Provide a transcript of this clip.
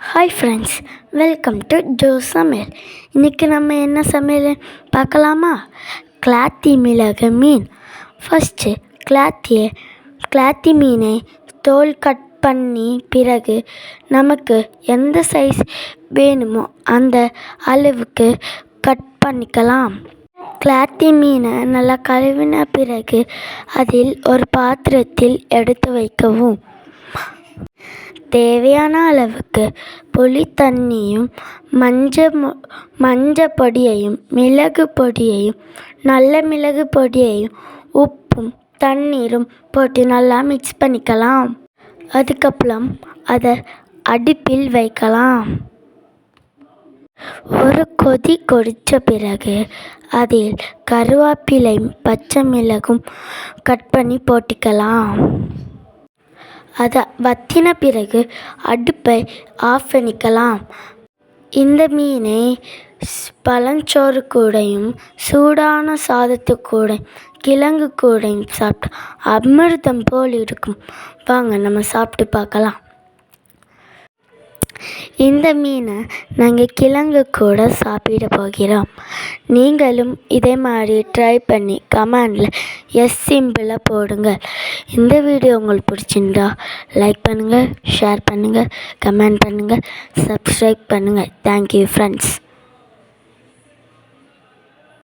Hi friends welcome to Jo Samayal இன்றைக்கி நம்ம என்ன சமையல் பார்க்கலாமா? கிளாத்தி மிளகு மீன். ஃபஸ்ட்டு கிளாத்தியை கிளாத்தி மீனை தோல் கட் பண்ணி பிறகு நமக்கு எந்த சைஸ் வேணுமோ அந்த அளவுக்கு கட் பண்ணிக்கலாம். கிளாத்தி மீனை நல்லா கழுவின பிறகு அதில் ஒரு பாத்திரத்தில் எடுத்து வைக்கவும். தேவையான அளவுக்கு புளி தண்ணியும் மஞ்சள் மஞ்சள் பொடியையும் மிளகு பொடியையும் நல்ல மிளகு பொடியையும் உப்பும் தண்ணீரும் போட்டு நல்லா மிக்ஸ் பண்ணிக்கலாம். அதுக்கப்புறம் அதை அடுப்பில் வைக்கலாம். ஒரு கொதி கொதித்த பிறகு அதில் கருவேப்பிலையும் பச்சை மிளகும் கட் பண்ணி போட்டுக்கலாம். அதை வத்தின பிறகு அடுப்பை ஆஃப் பண்ணிக்கலாம். இந்த மீனை பழஞ்சோறு கூடையும் சூடான சாதத்து கூட கிழங்கு கூடையும் சாப்பிட்டா அமிர்தம் போல் இருக்கும். வாங்க நம்ம சாப்பிட்டு பார்க்கலாம். இந்த மீனை நாங்கள் கிழங்கு கூட சாப்பிட போகிறோம். நீங்களும் இதே மாதிரி ட்ரை பண்ணி கமெண்டில் எஸ் சிம்பிளாக போடுங்க. இந்த வீடியோ உங்களுக்கு பிடிச்சிருந்தா லைக் பண்ணுங்கள் ஷேர் பண்ணுங்கள் கமெண்ட் பண்ணுங்கள் சப்ஸ்கிரைப் பண்ணுங்கள் தேங்க்யூ ஃப்ரெண்ட்ஸ்